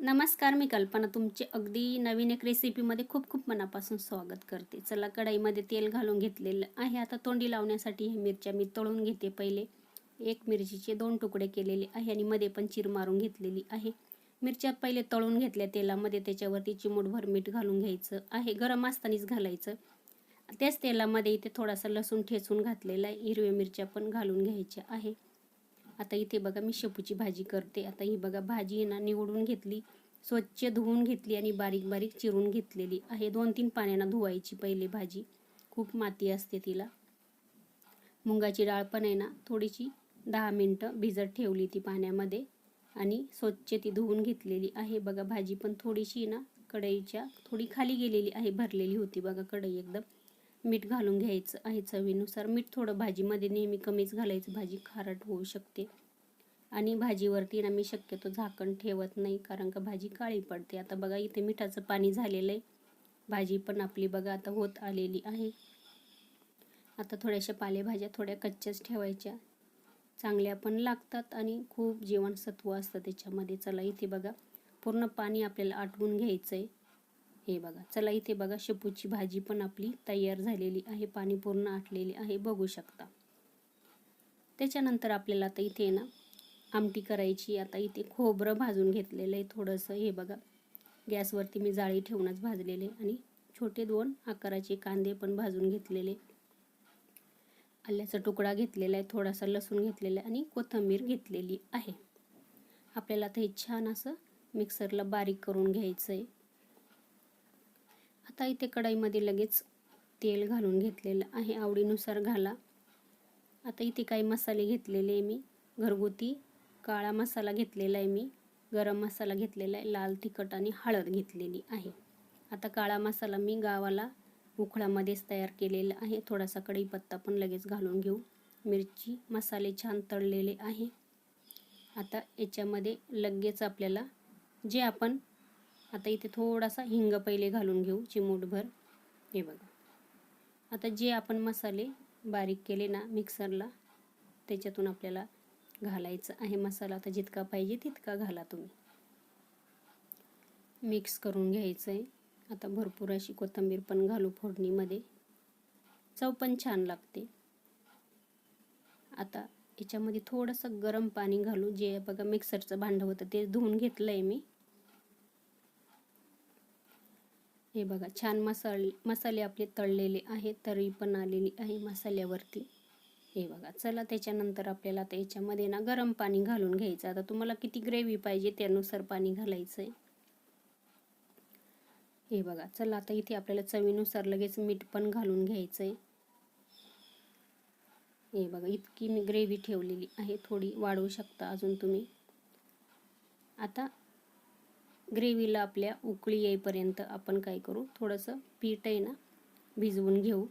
नमस्कार मी कल्पना. तुमचे अगदी नवीन एक रेसिपीमध्ये खूप खूप मनापासून स्वागत करते. चला कढाईमध्ये तेल घालून घेतलेलं आहे. आता तोंडी लावण्यासाठी हे मिरच्या मी तळून घेते पहिले. एक मिरचीचे दोन तुकडे केलेले आहे आणि मध्ये पण चीर मारून घेतलेली आहे. मिरच्या पहिले तळून घेतल्या तेलामध्ये. त्याच्यावरती चिमूटभर मीठ घालून घ्यायचं आहे. गरम असतानाच घालायचं. त्याच तेलामध्ये इथे थोडासा लसूण ठेचून घातलेला आहे. हिरव्या मिरच्या पण घालून घ्यायच्या आहे. आता इथे बघा मी शेपूची भाजी करते. आता ही बघा भाजी ना निवडून घेतली. स्वच्छ धुवून घेतली आणि बारीक बारीक चिरून घेतलेली. आहे दोन तीन पाण्यानं धुवायची पहिले भाजी. खूप माती असते तिला. मुंगाची डाळ पण आहे ना थोडीशी दहा मिनटं भिजत ठेवली ती पाण्यामध्ये आणि स्वच्छ ती धुवून घेतलेली आहे. बघा भाजी पण थोडीशी ना कढईच्या थोडी खाली गेलेली आहे भरलेली होती बघा कढई एकदम. मीठ घालून घ्यायचं आहे चवीनुसार. मीठ थोडं भाजीमध्ये नेहमी कमीच घालायचं. भाजी खारट होऊ शकते. आणि भाजीवरती ना मी शक्यतो झाकण ठेवत नाही कारण का भाजी काळी पडते. आता बघा इथे मिठाचं पाणी झालेलं आहे. भाजी पण आपली बघा आता होत आलेली आहे. आता थोड्याशा पालेभाज्या थोड्या कच्च्याच ठेवायच्या. चांगल्या पण लागतात आणि खूप जीवनसत्व असतं त्याच्यामध्ये. चला इथे बघा पूर्ण पाणी आपल्याला आटवून घ्यायचं आहे हे बघा चला इथे बघा शेपूची भाजी पण आपली तयार झालेली आहे पाणी पूर्ण आटलेली आहे बघू शकता. त्याच्यानंतर आपल्याला आता इथे ना आमटी करायची आता इथे खोबरं भाजून घेतलेलं आहे थोडंसं हे बघा. गॅसवरती मी जाळी ठेवूनच भाजलेले आणि छोटे दोन आकाराचे कांदे पण भाजून घेतलेले. आल्याचा तुकडा घेतलेला आहे थोडासा लसूण घेतलेला आहे आणि कोथिंबीर घेतलेली आहे. आपल्याला आता हे छान असं मिक्सरला बारीक करून घ्यायचं आहे आता इथे कढईमध्ये लगेच तेल घालून घेतलेलं आहे. आवडीनुसार घाला. आता इथे काही मसाले घेतलेले आहे मी. घरगुती काळा मसाला घेतलेला आहे मी. गरम मसाला घेतलेला आहे. लाल तिखट आणि हळद घेतलेली आहे. आता काळा मसाला मी गावाला उखळामध्येच तयार केलेला आहे. थोडासा कढीपत्ता पण लगेच घालून घेऊ. मिरची मसाले छान तळलेले आहे. आता याच्यामध्ये लगेच आपल्याला जे आपण आता इथे थोडासा हिंग पहिले घालून घेऊ चिमूटभर. हे बघा. आता जे आपण मसाले बारीक केले ना मिक्सरला त्याच्यातून आपल्याला घालायचं आहे मसाला. आता जितका पाहिजे तितका घाला तुम्ही. मिक्स करून घ्यायचं आहे आता भरपूर अशी कोथिंबीर पण घालू फोडणीमध्ये. चव पण छान लागते. आता याच्यामध्ये थोडंसं गरम पाणी घालू. जे बघा मिक्सरचं भांडं होतं ते धुवून घेतलं आहे मी. हे बघा छान मसाले मसाले आपले तळलेले आहेत तरी पण आलेली आहे मसाल्यावरती. हे बघा चला त्याच्यानंतर आपल्याला आता याच्यामध्ये ना गरम पाणी घालून घ्यायचं. आता तुम्हाला किती ग्रेव्ही पाहिजे त्यानुसार पाणी घालायचं आहे हे बघा चला आता इथे आपल्याला चवीनुसार लगेच मीठ पण घालून घ्यायचं आहे हे बघा इतकी मी ग्रेव्ही ठेवलेली आहे थोडी वाढवू शकता अजून तुम्ही. आता ग्रेव्हीला आपल्या उकळी येईपर्यंत आपण काय करू? थोडंसं पीठ आहे ना भिजवून घेऊ.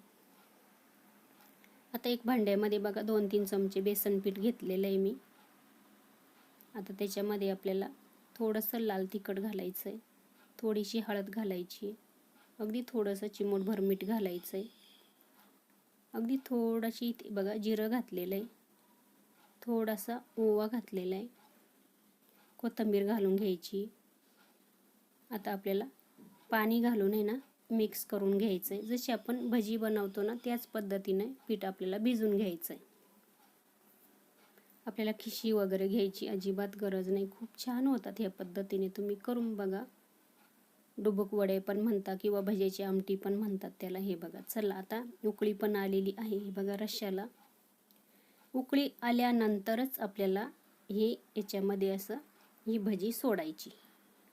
आता एक भांड्यामध्ये बघा दोन तीन चमचे बेसन पीठ घेतलेलं आहे मी. आता त्याच्यामध्ये आपल्याला थोडंसं लाल तिखट घालायचं आहे थोडीशी हळद घालायची अगदी थोडंसं चिमूटभर मीठ घालायचं आहे अगदी थोडीशी बघा जिरं घातलेलं आहे. थोडासा ओवा घातलेला आहे. कोथिंबीर घालून घ्यायची. आता आपल्याला पाणी घालून आहे ना मिक्स करून घ्यायचं आहे जशी आपण भजी बनवतो ना त्याच पद्धतीने पीठ आपल्याला भिजून घ्यायचं आहे आपल्याला खिशी वगैरे घ्यायची अजिबात गरज नाही. खूप छान होतात ह्या पद्धतीने. तुम्ही करून बघा. डुबक वडे पण म्हणता किंवा भज्याची आमटी पण म्हणतात त्याला. हे बघा. चला आता उकळी पण आलेली आहे. हे बघा रश्श्याला. उकळी आल्यानंतरच आपल्याला हे याच्यामध्ये असं ही भजी सोडायची.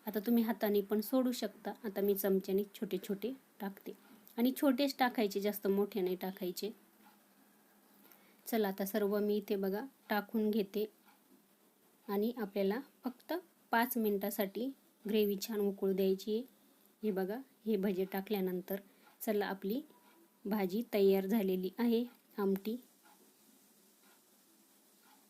आता तुम्ही हाताने पण सोडू शकता. आता मी चमच्याने छोटे छोटे टाकते. आणि छोटेच टाकायचे जास्त मोठे नाही टाकायचे. चला आता सर्व मी इथे बघा टाकून घेते. आणि आपल्याला फक्त पाच मिनटासाठी ग्रेव्ही छान उकळू द्यायची हे बघा हे भजे टाकल्यानंतर चला आपली भाजी तयार झालेली आहे. आमटी